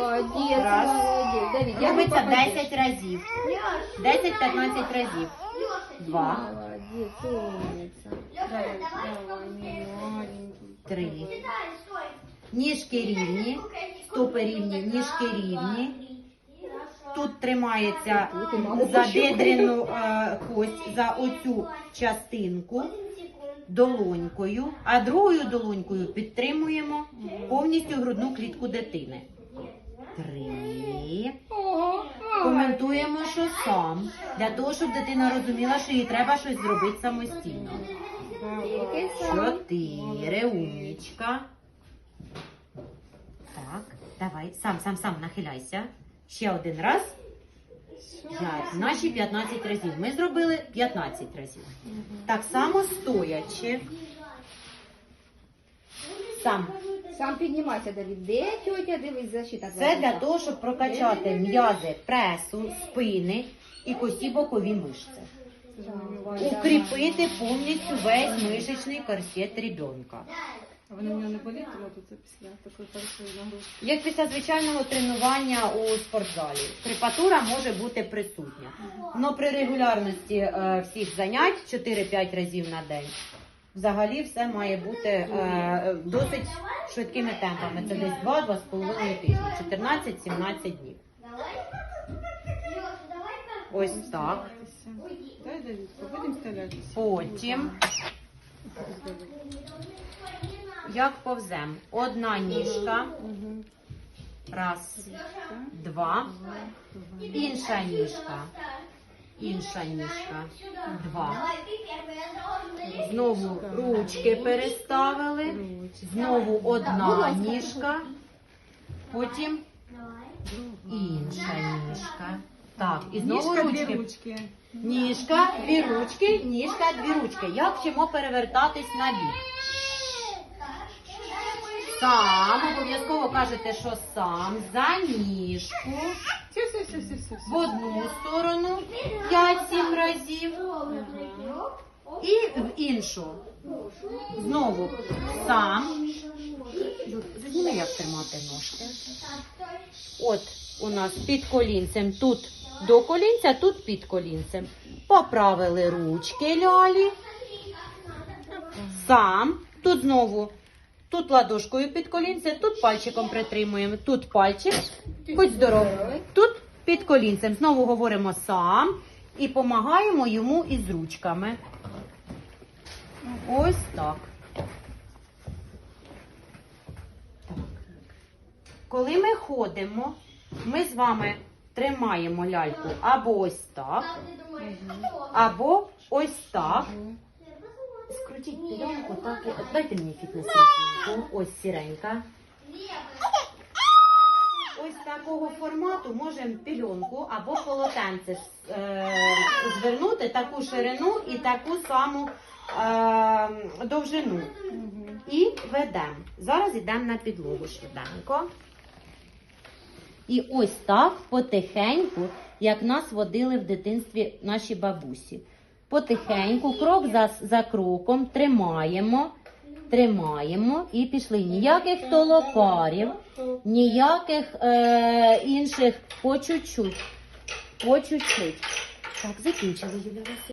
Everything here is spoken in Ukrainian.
Молодець, Раз. молодець. Я Робиться не 10 разів. 10-15 разів. Два, Молодець, умниця. Давай, давай, мій маленький. три. Ніжки рівні, стопи рівні, ніжки рівні. Тут тримається за бедрену е, кость, за оцю частинку долонькою, а другою долонькою підтримуємо повністю грудну клітку дитини. Три. Коментуємо, що сам, для того, щоб дитина розуміла, що їй треба щось зробити самостійно. Чотири, умнічка. Так, давай, сам, сам, сам нахиляйся. Ще один раз. П'ять. Наші 15 разів. Ми зробили 15 разів. Так само стоячи. Сам. Сам піднімайся, Давид. Де тетя? Дивись, защита. Це для того, щоб прокачати м'язи пресу, спини і косі бокові мишці. Укріпити повністю весь мишечний корсет ребенка. А ви на нього не боліли, от це після такої першої нагрузки? Як після звичайного тренування у спортзалі. Крепатура може бути присутня. Але при регулярності е, всіх занять 4-5 разів на день. Взагалі все має бути е, досить швидкими темпами. Це десь 2-2,5 тижні, 14-17 днів. Ось так. Дай, Давідко, будемо стрілятися. Потім, як повзем, одна ніжка, раз, два, інша ніжка, інша ніжка, два. Знову ручки переставили, знову одна ніжка, потім інша ніжка. Так, і знову Ніжка, дві ручки. ручки. Ніжка, дві ручки, ніжка, дві ручки. Як вчимо перевертатись на бік? Сам, обов'язково кажете, що сам за ніжку в одну сторону 5-7 разів і в іншу. Знову сам. Зазніми, як тримати ножки. От у нас під колінцем тут до колінця, тут під колінцем. Поправили ручки лялі. Сам. Тут знову. Тут ладошкою під колінцем, тут пальчиком притримуємо, тут пальчик, будь здоров. Тут під колінцем. Знову говоримо сам і допомагаємо йому із ручками. Ось так. Коли ми ходимо, ми з вами тримаємо ляльку або ось так, або ось так. Скрутіть пільонку, так. і- Дайте мені фітнес-сумку. Ось сіренька. Ось такого формату можемо пільонку або полотенце е, звернути таку ширину і таку саму е, довжину. І ведемо. Зараз йдемо на підлогу швиденько. І ось так потихеньку, як нас водили в дитинстві наші бабусі. Потихеньку, крок за, за кроком, тримаємо, тримаємо і пішли. Ніяких толокарів, ніяких е, інших по чуть-чуть. По чуть-чуть. Так, закінчили.